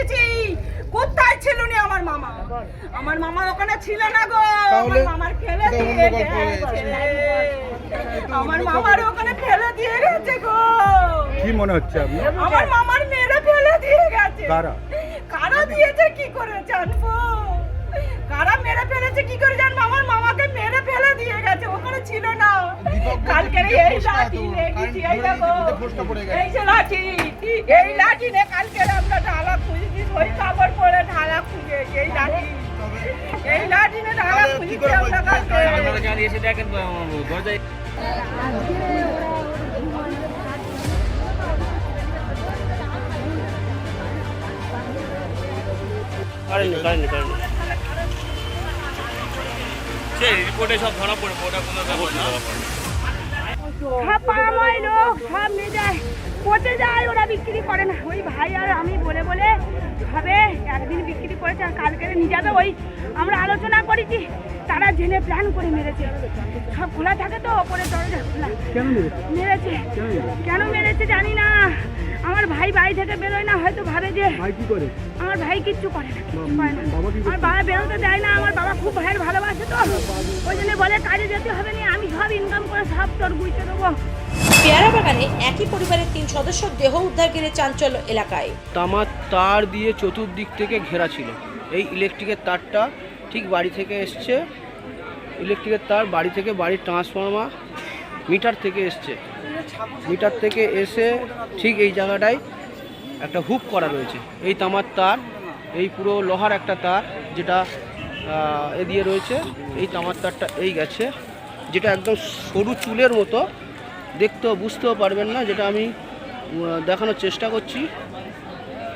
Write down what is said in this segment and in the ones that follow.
খুঁজেছি কোথায় ছিল আমার মামা? আমার মামা ওখানে ছিল না গো। আমার মামার ফেলে দিয়ে। আমার মামার ওখানে ফেলে দিয়ে গেছে গো। কি মনে হচ্ছে আমার মামার মেরে ফেলে দিয়ে গেছে। কারা? কারা দিয়েছে কি করে জানব? কারা মেরে ফেলেছে কি করে জানব? আমার মামাকে মেরে ফেলে দিয়ে গেছে। ওখানে ছিল না দীপক বলছে কালকে ভিডিও এই লাঠি তো, এই দেখো। ভিডিওতে পোস্টটা পড়ে গেছে। এই যে লাঠি এই লাঠি নে কালকে আমরা ঢালা খুঁজেছি ওই কাপড় পরে ঢালা খুঁজে এই লাঠি। এই লাঠি নে ঢালা খুঁজেছি আমরা কালকে। আপনারা জানিয়ে এসে দেখেন দরজায়। কারেন্ট নেই, কারেন্ট নেই, কারেন্ট নেই। সে রিপোর্টে সব ধরা পড়বে ওটা কোনো ব্যাপার না। পাড়াময় লোক, সব নিয়ে যায় পচে যায় ওরা বিক্রি করে ওই ভাই আর আমি বলে বলে হবে একদিন বিক্রি করেছে কালকে নিয়ে যাবে। ওই আমরা আলোচনা করেছি। তারা জেনে প্ল্যান করে মেরেছে। সব খোলা থাকে তো ওপরে দরজা খোলা। মেরেছে? কেন মেরেছে? জানি না। আমার ভাই বাড়ি থেকে বেরোয় না হয়তো ভাবে যে ভাই করে? আমার ভাই কিচ্ছু করে না আমার বাবা বেরোতে দেয় না আমার বাবা খুব ভাইয়ের ভালোবাসে তো। ওই জন্য বলে কাজে যেতে হবে না আমি সব ইনকাম করে সব তোর গুইতে দেবো। পেয়ারা বাগানে একই পরিবারের তিন সদস্য দেহ উদ্ধার ঘিরে চাঞ্চল্য এলাকায়। তামার তার দিয়ে চতুর্দিক থেকে ঘেরা ছিল। এই ইলেকট্রিকের তারটা ঠিক বাড়ি থেকে এসছে। ইলেকট্রিকের তার বাড়ি থেকে বাড়ির ট্রান্সফর্মার মিটার থেকে এসছে। মিটার থেকে এসে ঠিক এই জায়গাটায় একটা হুক করা রয়েছে। এই তামার তার এই পুরো লোহার একটা তার যেটা এ দিয়ে রয়েছে এই তামার তারটা এই গেছে যেটা একদম সরু চুলের মতো। দেখতেও বুঝতেও পারবেন না যেটা আমি দেখানোর চেষ্টা করছি।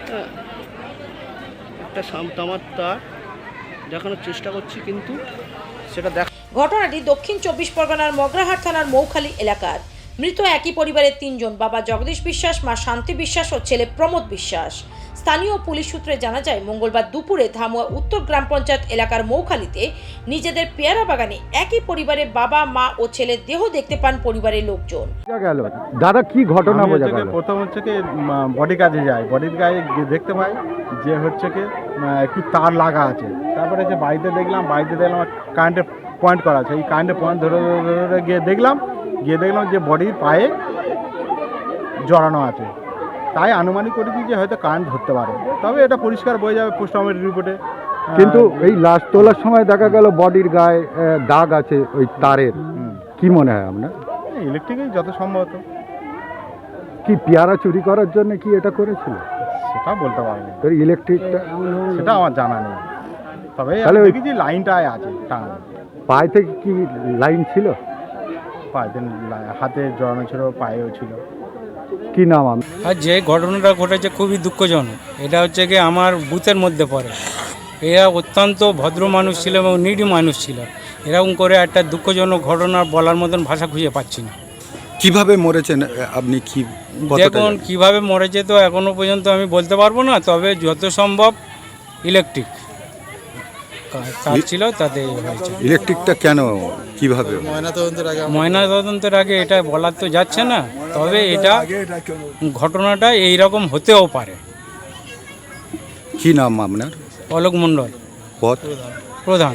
হ্যাঁ, একটা তামার তার দেখানোর চেষ্টা করছি কিন্তু সেটা দেখ ঘটনাটি দক্ষিণ চব্বিশ পরগনার মগরাহাট থানার মৌখালী এলাকার। মৃত একই পরিবারের তিনজন বাবা জগদীশ বিশ্বাস মা শান্তি বিশ্বাস ও ছেলে প্রমোদ বিশ্বাস। স্থানীয় পুলিশ সূত্রে জানা যায় মঙ্গলবার দুপুরে ধামুয়া উত্তর গ্রাম পঞ্চায়েত এলাকার মৌখালীতে নিজেদের পেয়ারা বাগানে একই পরিবারের বাবা মা ও ছেলের দেহ দেখতে পান পরিবারের লোকজন। গেল। দাদা কি ঘটনা বোঝা গেল? প্রথম হচ্ছে কি বডি কাজে যায় বডির গায়ে দেখতে পাই যে হচ্ছে কি একটু তার লাগা আছে। তারপরে যে বাড়িতে দেখলাম বাড়িতে দেখলাম কারেন্টের পয়েন্ট করা আছে। এই কারেন্টের পয়েন্ট ধরে ধরে গিয়ে দেখলাম গিয়ে দেখলাম যে বডির পায়ে জড়ানো আছে। তাই আনুমানিক করেছি যে হয়তো কারেন্ট ধরতে পারে। তবে এটা পরিষ্কার বয়ে যাবে পোস্টমর্টম রিপোর্টে কিন্তু এই লাশ তোলার সময় দেখা গেল বডির গায়ে দাগ আছে ওই তারের। কি মনে হয় আপনার? ইলেকট্রিকই যত সম্ভবত। কি পেয়ারা চুরি করার জন্য কি এটা করেছিল? সেটা বলতে পারব না। ইলেকট্রিকটা সেটা আমার জানা নেই। তবে দেখেছি লাইনটায় আছে পায়ে থেকে কি লাইন ছিল? পায়ে হাতে জড়ানো ছিল পায়েও ছিল। কি নাম আমি? আর যে ঘটনাটা ঘটেছে খুবই দুঃখজনক। এটা হচ্ছে কি আমার বুথের মধ্যে পড়ে। এরা অত্যন্ত ভদ্র মানুষ ছিল এবং নিডি মানুষ ছিল। এরকম করে একটা দুঃখজনক ঘটনা বলার মতন ভাষা খুঁজে পাচ্ছি না। কীভাবে মরেছেন? আপনি কি দেখুন কীভাবে মরেছে তো এখনও পর্যন্ত আমি বলতে পারব না তবে যত সম্ভব ইলেকট্রিক তার ছিল তাতে হয়েছে। ইলেকট্রিকটা কেন কীভাবে? ময়না তদন্তের আগে এটা বলার তো যাচ্ছে না তবে এটা ঘটনাটা এইরকম হতেও পারে। কি নাম আপনার? অলোক মণ্ডল। পথ প্রধান।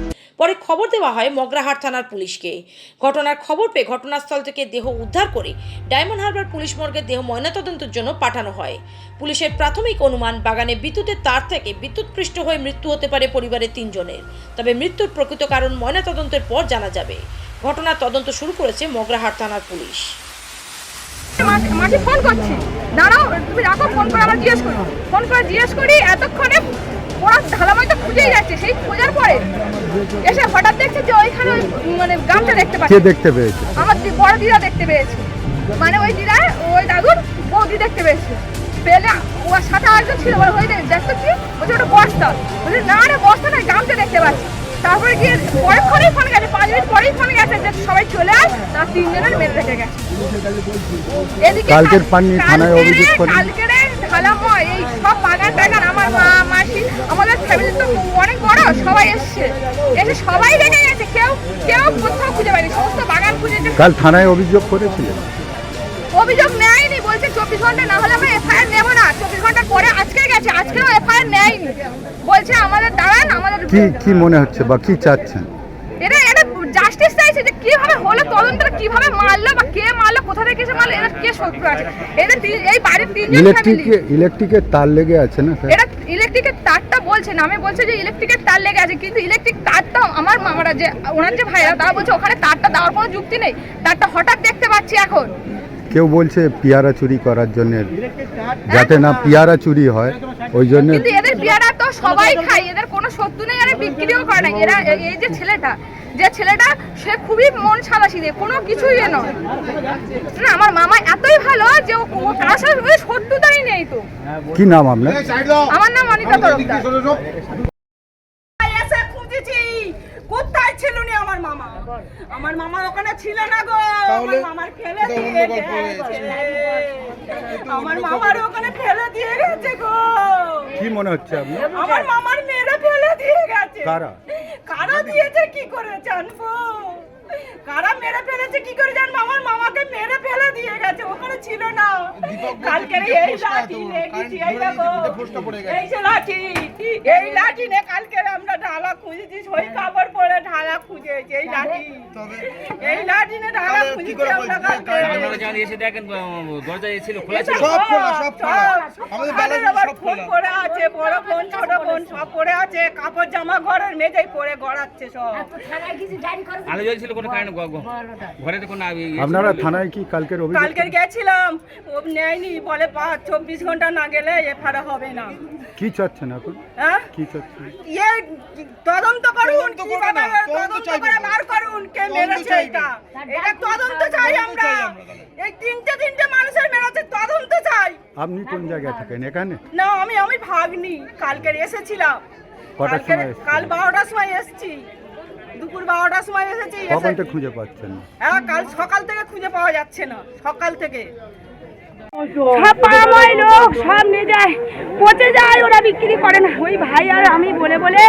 পরে খবর দেওয়া হয় মগরাহাট থানার পুলিশকে। ঘটনার খবর পেয়ে ঘটনাস্থল থেকে দেহ উদ্ধার করে ডায়মন্ড হারবার পুলিশ মর্গে দেহ ময়নাতদন্তের জন্য পাঠানো হয়। পুলিশের প্রাথমিক অনুমান, বাগানে বিদ্যুতের তার থেকে বিদ্যুৎপৃষ্ট হয়ে মৃত্যু হতে পারে পরিবারের তিনজনের। তবে মৃত্যুর প্রকৃত কারণ ময়নাতদন্তের পর জানা যাবে। ঘটনার তদন্ত শুরু করেছে মগরাহাট থানার পুলিশ। মাকে- ফোন করছি। দাঁড়াও, তুমি রাখো, ফোন করে আবার জিজ্ঞেস করি। ফোন করে জিজ্ঞেস করি, এতক্ষণে ওরা ঢালামাইটা খুঁজেই যাচ্ছে সেই খোঁজার পরে এসে হঠাৎ দেখছে যে ওইখানে ওই মানে গামটা দেখতে কে দেখতে পেয়েছে? আমার দি- বড় দিদা দেখতে পেয়েছে। মানে ওই দিদা ওই দাদুর বৌদি দেখতে পেয়েছে। পেলে ওর সাথে আরেকজন ছিল বলে ওই দেখ দেখতো কি? বলছে ওটা বস্তা। বলছে না রে বস্তা নয় গামটা দেখতে পাচ্ছি। তারপরে গিয়ে পরেক্ষণেই ফোন গেছে পাঁচ মিনিট পরেই ফোন গেছে যে সবাই চলে আয় তার তিনজনের মেরে রেখে গেছে। এদিকে কালকের কাল- পাননি থানায় অভিযোগ করেন? কালকেরে ঢালাময় এই সব বাগান টাগান আমার মা মাসি আমাদের ফ্যামিলি তো অনেক বড় সবাই এসছে। এসে সবাই রেখে গেছে কেউ কেউ কোথাও খুঁজে পায়নি সমস্ত বাগান খুঁজেছে কাল থানায় অভিযোগ করেছিলেন? অভিযোগ নেয়নি বলছে চব্বিশ ঘণ্টা না হলে আমরা এফআইআর নেব না। চব্বিশ ঘণ্টা পরে আজকে গেছে আজকেও এফআইআর নেয়নি। বলছে আমাদের দাঁড়ান আমাদের কি কি মনে হচ্ছে বা কি চাচ্ছেন? এটা জাস্টিস চাইছে যে কীভাবে হলো তদন্তটা কীভাবে মারলো বা কে মারলো কোথা থেকে এসে মারলো এদের কে শত্রু আছে? এদের এই বাড়ির তিনজন ইলেকট্রিকে ইলেকট্রিকের তার লেগে আছে না এটা ইলেকট্রিকের তারটা বলছে নামে বলছে যে ইলেকট্রিকের তার লেগে আছে কিন্তু ইলেকট্রিক তারটা আমার মামারা যে ওনার যে ভাইরা তারা বলছে ওখানে তারটা দেওয়ার কোনো যুক্তি নেই। তারটা হঠাৎ দেখতে পাচ্ছি এখন। কেউ বলছে পিয়ারা চুরি করার জন্য যাতে না পিয়ারা চুরি হয় ওই জন্য কিন্তু এদের পেয়ারা তো সবাই খায় এদের কোনো শত্রু নেই এরা বিক্রিও করে না। এরা এই যে ছেলেটা যে ছেলেটা সে খুবই মন সাদাসি দিয়ে কোনো কিছুই এ নয়। না আমার মামা এতই ভালো যে ও কারোর সাথে শত্রুতাই নেই তো। কি নাম আপনার? আমার নাম অনিতা তরফদার। কোথায় ছিল নি আমার মামা? আমার মামা ওখানে ছিল না গো। আমার মামার ফেলে দিয়ে। আমার মামার ওখানে ফেলে দিয়ে গেছে গো। কি মনে হচ্ছে আপনার? আমার মামার মেরে ফেলে দিয়ে গেছে। কারা? কারা দিয়েছে কি করে জানব কারা মেরে ফেলেছে কি করে জানব? আমার মামাকে মেরে ফেলে দিয়ে গেছে ওখানে ছিল না। কালকে এই লাঠি কারেন্ট এই দেখো। এই যে লাঠি এই লাঠি নে কালকে আমরা ঢালা খুঁজেছি সই কাপড় পরে ঢালা খুঁজেছি এই লাঠি। এই লাঠি নে ঢালা খুঁজেছি আমরা কালকে। আপনারা যখন এসে দেখেন দরজা ছিল খোলা ছিল। সব খোলা, সব খোলা। আমাদের সব খোলা। পড়ে আছে বড় ফোন ছোট ফোন সব পড়ে আছে কাপড় জামা ঘরের মেঝেই পড়ে গড়াচ্ছে সব। আলো জ্বলছিল কোনো কারণে গ- গ- ঘরে তো কোনো ইয়ে আপনারা থানায় কি কালকের অভিযোগ কালকের গেছিলাম ও নেয়নি বলে পাঁচ চব্বিশ ঘণ্টা না গেলে এফআইআর হবে না। কি চাচ্ছেন এখন? হ্যাঁ? কি চাচ্ছেন? ইয়ে তদন্ত করুন তদন্ত করবে কীভাবে না, তদন্ত তদন্ত চাইবে করে বার করুন কে তদন্ত মেরেছে চাইবে। এটা। এটা তদন্ত চাই আমরা। চাই আমরা তাহলে। এই তিনটে তিনটে মানুষের মেরেছে তদন্ত চাই। আপনি কোন জায়গায় থাকেন? এখানে? না আমি আমি ভাগনি কালকের এসেছিলাম। কটার কালকের সময় এসেছিলেন? কাল বারোটার সময় এসেছি। দুপুর বারোটার সময় এসেছি কখন খুঁজে পাচ্ছেন? না? হ্যাঁ কাল সকাল থেকে খুঁজে পাওয়া যাচ্ছে না সকাল থেকে। সব পাড়াময় লোক সব নিয়ে যায় পচে যায় ওরা বিক্রি করে না। ওই ভাই আর আমি বলে বলে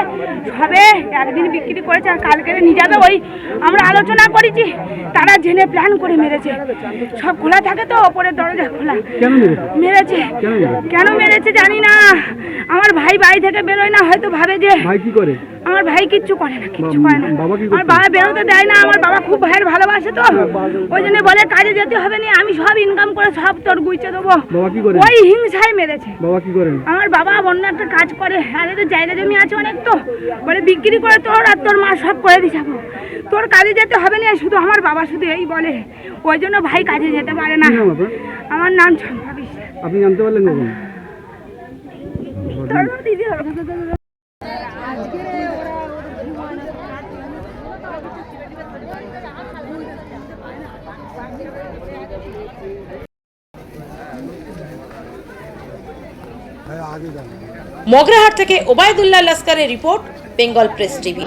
সবে একদিন বিক্রি করেছে আর কালকে নিয়ে যাবে ওই আমরা আলোচনা করেছি তারা জেনে প্ল্যান করে মেরেছে। সব খোলা থাকে তো ওপরের দরজা খোলা। মেরেছে? কেন মেরেছে জানি না। বাড়ি থেকে বেরোয় না হয়তো ভাবে যে ভাই কি করে? আমার ভাই কিচ্ছু করে না কিচ্ছু করে না। বাবা কি আমার বাবা বেরোতে দেয় না আমার বাবা খুব ভাইয়ের ভালোবাসে তো। ওই জন্য বলে কাজে যেতে হবে না আমি সব ইনকাম করে সব তোর গুইচে দেবো। বাবা কি করে? ওই হিংসায় মেরেছে। বাবা কি করেন আমার বাবা অন্য একটা কাজ করে আর এদের জায়গা জমি আছে অনেক তো। বলে বিক্রি করে তোর আর তোর মা সব করে যাব। তোর কাজে যেতে হবে না শুধু আমার বাবা শুধু এই বলে। ওই জন্য ভাই কাজে যেতে পারে না। আমার নাম চম্পা বিশ্বাস আপনি জানতে পারলেন কখন। মগরাহাট থেকে ওবায়দুল্লাহ লস্করের report Bengal press TV.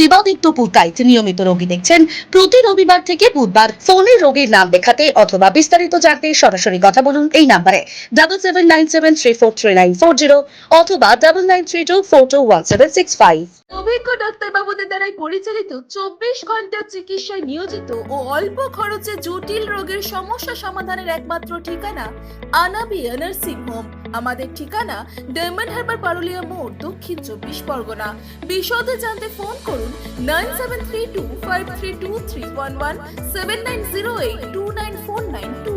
Debaditya Purkait নিয়মিত রোগী দেখছেন। প্রতি রবিবার থেকে বুধবার ফোনে রোগীর নাম লেখাতে অথবা বিস্তারিত জানতে সরাসরি কথা বলুন এই নাম্বারে। Double seven nine seven three four three nine four zero অথবা double nine three two four two one seven six five অভিজ্ঞ ডাক্তারবাবুদের দ্বারাই পরিচালিত চব্বিশ ঘণ্টা চিকিৎসায় নিয়োজিত ও অল্প খরচে জটিল রোগের সমস্যা সমাধানের একমাত্র ঠিকানা আনাবিয়া নার্সিং হোম। আমাদের ঠিকানা ডায়মন্ড হারবার পারুলিয়া মোড়, দক্ষিণ চব্বিশ পরগনা। বিশদে জানতে ফোন করুন। Nine seven three two five three two three one one seven nine zero eight two nine four nine two.